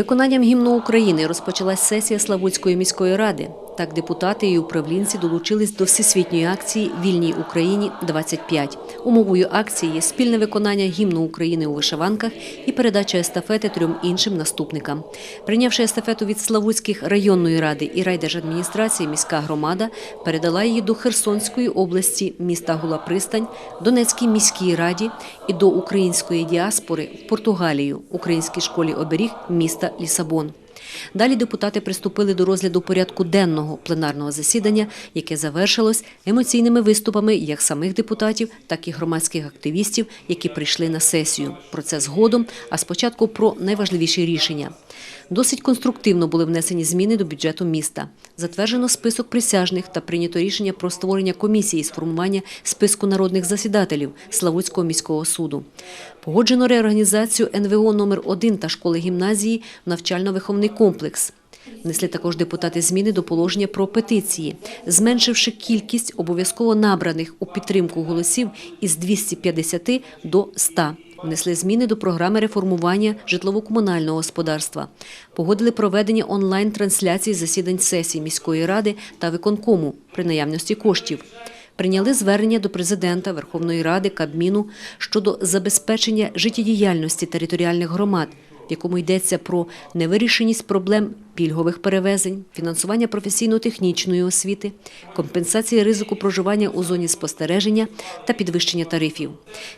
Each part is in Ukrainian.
Виконанням гімну України розпочалась сесія Славутської міської ради. Так депутати і управлінці долучились до всесвітньої акції Вільній Україні 25 Умовою акції є спільне виконання гімну України у вишиванках і передача естафети трьом іншим наступникам. Прийнявши естафету від Славутських районної ради і райдержадміністрації, міська громада передала її до Херсонської області, міста Гула-Пристань, Донецькій міській раді і до української діаспори в Португалію, Українській школі оберіг міста Лісабон. Далі депутати приступили до розгляду порядку денного пленарного засідання, яке завершилось емоційними виступами як самих депутатів, так і громадських активістів, які прийшли на сесію. Про це згодом, а спочатку про найважливіші рішення. Досить конструктивно були внесені зміни до бюджету міста. Затверджено список присяжних та прийнято рішення про створення комісії з формування списку народних засідателів Славутського міського суду. Погоджено реорганізацію НВО номер 1 та школи гімназії в навчально-виховний комплекс. Внесли також депутати зміни до положення про петиції, зменшивши кількість обов'язково набраних у підтримку голосів із 250 до 100. Внесли зміни до програми реформування житлово-комунального господарства. Погодили проведення онлайн-трансляції засідань сесій міської ради та виконкому при наявності коштів. Прийняли звернення до президента Верховної Ради Кабміну щодо забезпечення життєдіяльності територіальних громад, в якому йдеться про невирішеність проблем пільгових перевезень, фінансування професійно-технічної освіти, компенсації ризику проживання у зоні спостереження та підвищення тарифів.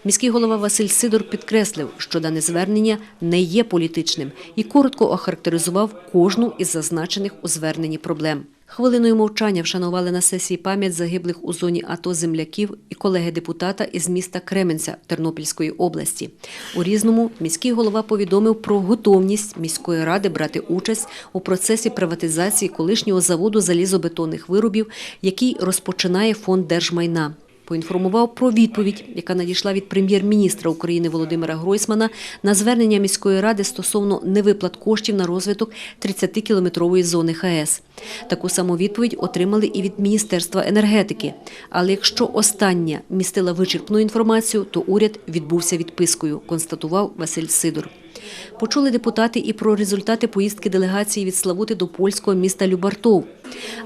Міський голова Василь Сидор підкреслив, що дане звернення не є політичним і коротко охарактеризував кожну із зазначених у зверненні проблем. Хвилиною мовчання вшанували на сесії пам'ять загиблих у зоні АТО земляків і колеги депутата із міста Кременця Тернопільської області. У різному міський голова повідомив про готовність міської ради брати участь у процесі приватизації колишнього заводу залізобетонних виробів, який розпочинає фонд держмайна. Поінформував про відповідь, яка надійшла від прем'єр-міністра України Володимира Гройсмана на звернення міської ради стосовно невиплат коштів на розвиток 30-кілометрової зони ХАЕС. Таку саму відповідь отримали і від Міністерства енергетики. Але якщо остання містила вичерпну інформацію, то уряд відбувся відпискою, констатував Василь Сидор. Почули депутати і про результати поїздки делегації від Славути до польського міста Любартов.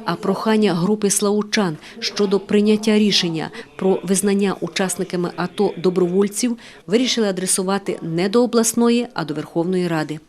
А прохання групи славучан щодо прийняття рішення про визнання учасниками АТО добровольців вирішили адресувати не до обласної, а до Верховної Ради.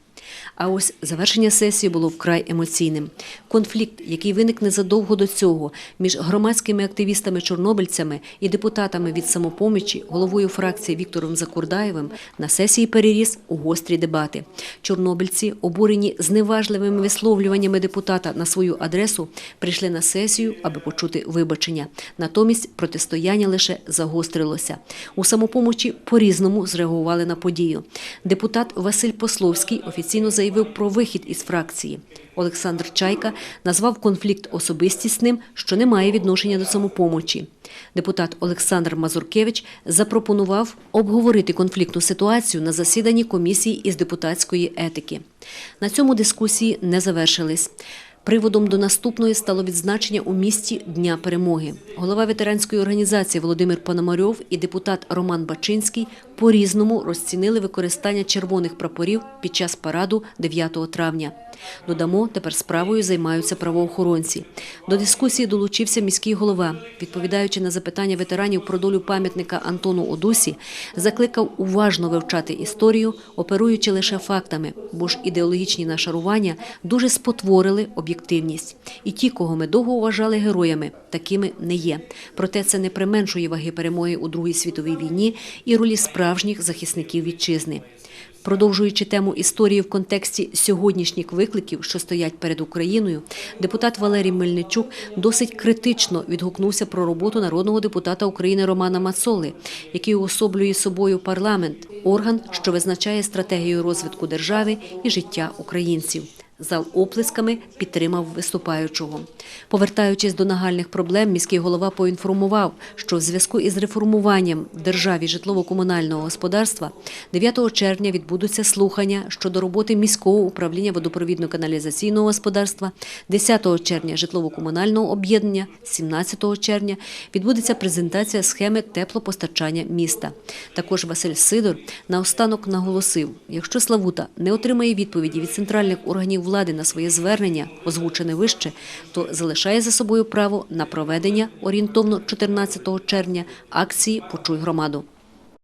А ось завершення сесії було вкрай емоційним. Конфлікт, який виник незадовго до цього між громадськими активістами-чорнобильцями і депутатами від самопомічі, головою фракції Віктором Закурдаєвим, на сесії переріс у гострі дебати. Чорнобильці, обурені зневажливими висловлюваннями депутата на свою адресу, прийшли на сесію, аби почути вибачення. Натомість протистояння лише загострилося. У самопомочі по-різному зреагували на подію. Депутат Василь Пословський офіційно заявив про вихід із фракції. Олександр Чайка назвав конфлікт особистісним, що не має відношення до самопомочі. Депутат Олександр Мазуркевич запропонував обговорити конфліктну ситуацію на засіданні комісії із депутатської етики. На цьому дискусії не завершились. Приводом до наступної стало відзначення у місті Дня перемоги. Голова ветеранської організації Володимир Пономарьов і депутат Роман Бачинський по-різному розцінили використання червоних прапорів під час параду 9 травня. Додамо, тепер справою займаються правоохоронці. До дискусії долучився міський голова. Відповідаючи на запитання ветеранів про долю пам'ятника Антону Одусі, закликав уважно вивчати історію, оперуючи лише фактами, бо ж ідеологічні нашарування дуже спотворили об'єктивність. І ті, кого ми довго вважали героями, такими не є. Проте це не применшує ваги перемоги у Другій світовій війні і ролі справжніх захисників вітчизни. Продовжуючи тему історії в контексті сьогоднішніх викликів, що стоять перед Україною, депутат Валерій Мельничук досить критично відгукнувся про роботу народного депутата України Романа Мацоли, який уособлює собою парламент, орган, що визначає стратегію розвитку держави і життя українців. Зал оплесками підтримав виступаючого. Повертаючись до нагальних проблем, міський голова поінформував, що в зв'язку із реформуванням державі житлово-комунального господарства 9 червня відбудуться слухання щодо роботи міського управління водопровідно-каналізаційного господарства, 10 червня житлово-комунального об'єднання, 17 червня відбудеться презентація схеми теплопостачання міста. Також Василь Сидор наостанок наголосив, якщо Славута не отримає відповіді від центральних органів влади на своє звернення, озвучене вище, то залишає за собою право на проведення орієнтовно 14 червня акції Почуй громаду.